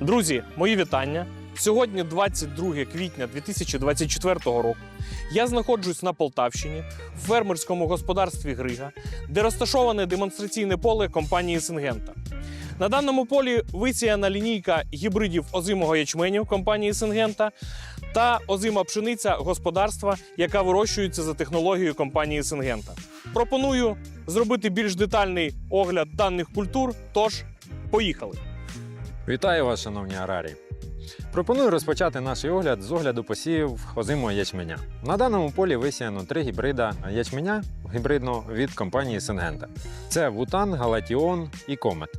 Друзі, мої вітання. Сьогодні 22 квітня 2024 року. Я знаходжусь на Полтавщині в фермерському господарстві Грига, де розташоване демонстраційне поле компанії Сингента. На даному полі висіяна лінійка гібридів озимого ячменю компанії Сингента та озима пшениця господарства, яка вирощується за технологією компанії Сингента. Пропоную зробити більш детальний огляд даних культур. Тож, поїхали! Вітаю вас, шановні аграрії! Пропоную розпочати наш огляд з огляду посівів озимого ячменя. На даному полі висіяно три гібрида ячменя гібридного від компанії Сингента. Це Вутан, Галатіон і Комет.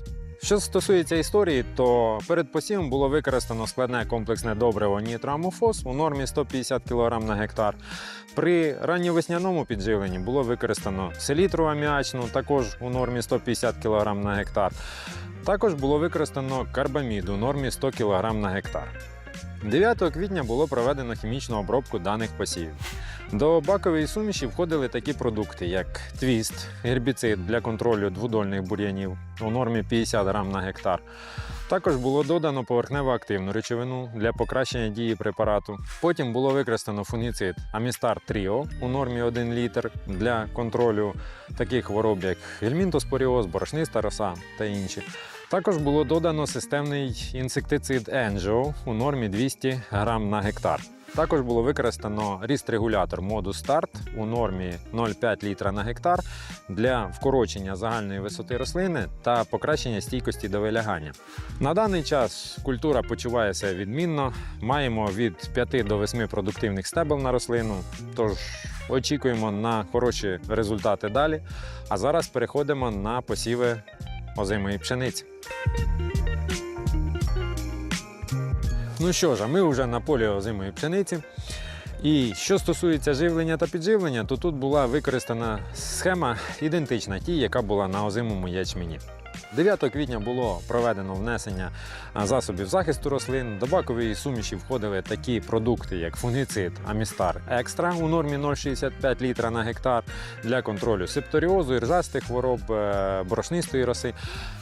Що стосується історії, то перед посівом було використано складне комплексне добриво нітрамофос у нормі 150 кг на гектар. При ранньовесняному підживленні було використано селітру аміачну, також у нормі 150 кг на гектар. Також було використано карбамід у нормі 100 кг на гектар. 9 квітня було проведено хімічну обробку даних посівів. До бакової суміші входили такі продукти, як твіст, гербіцид для контролю двудольних бур'янів у нормі 50 грам на гектар. Також було додано поверхнево активну речовину для покращення дії препарату. Потім було використано фунгіцид Амістар Тріо у нормі 1 літр для контролю таких хвороб, як гельмінтоспоріоз, борошниста роса та інші. Також було додано системний інсектицид Енжо у нормі 200 грам на гектар. Також було використано ріст-регулятор моду старт у нормі 0,5 літра на гектар для вкорочення загальної висоти рослини та покращення стійкості до вилягання. На даний час культура почуває себе відмінно. Маємо від 5 до 8 продуктивних стебел на рослину. Тож очікуємо на хороші результати далі. А зараз переходимо на посіви озимої пшениці. Ну що ж, а ми вже на полі озимої пшениці. І що стосується живлення та підживлення, то тут була використана схема ідентична тій, яка була на озимому ячмені. 9 квітня було проведено внесення засобів захисту рослин. До бакової суміші входили такі продукти, як фунгіцид Амістар Екстра у нормі 0,65 літра на гектар для контролю септоріозу, іржастих хвороб, е, борошнистої роси.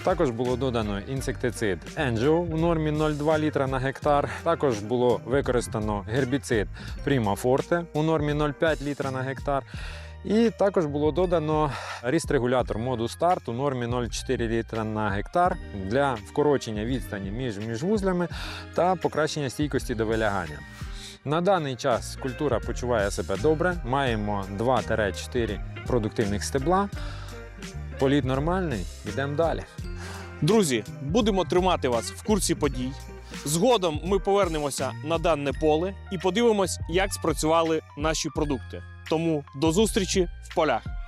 Також було додано інсектицид Енджіо у нормі 0,2 літра на гектар. Також було використано гербіцид Prima Forte у нормі 0,5 літра на гектар. І також було додано ріст-регулятор моду старт у нормі 0,4 літра на гектар для вкорочення відстані між міжвузлями та покращення стійкості до вилягання. На даний час культура почуває себе добре. Маємо 2-4 продуктивних стебла. Політ нормальний, йдемо далі. Друзі, будемо тримати вас в курсі подій. Згодом ми повернемося на дане поле і подивимось, як спрацювали наші продукти. Тому до зустрічі в полях.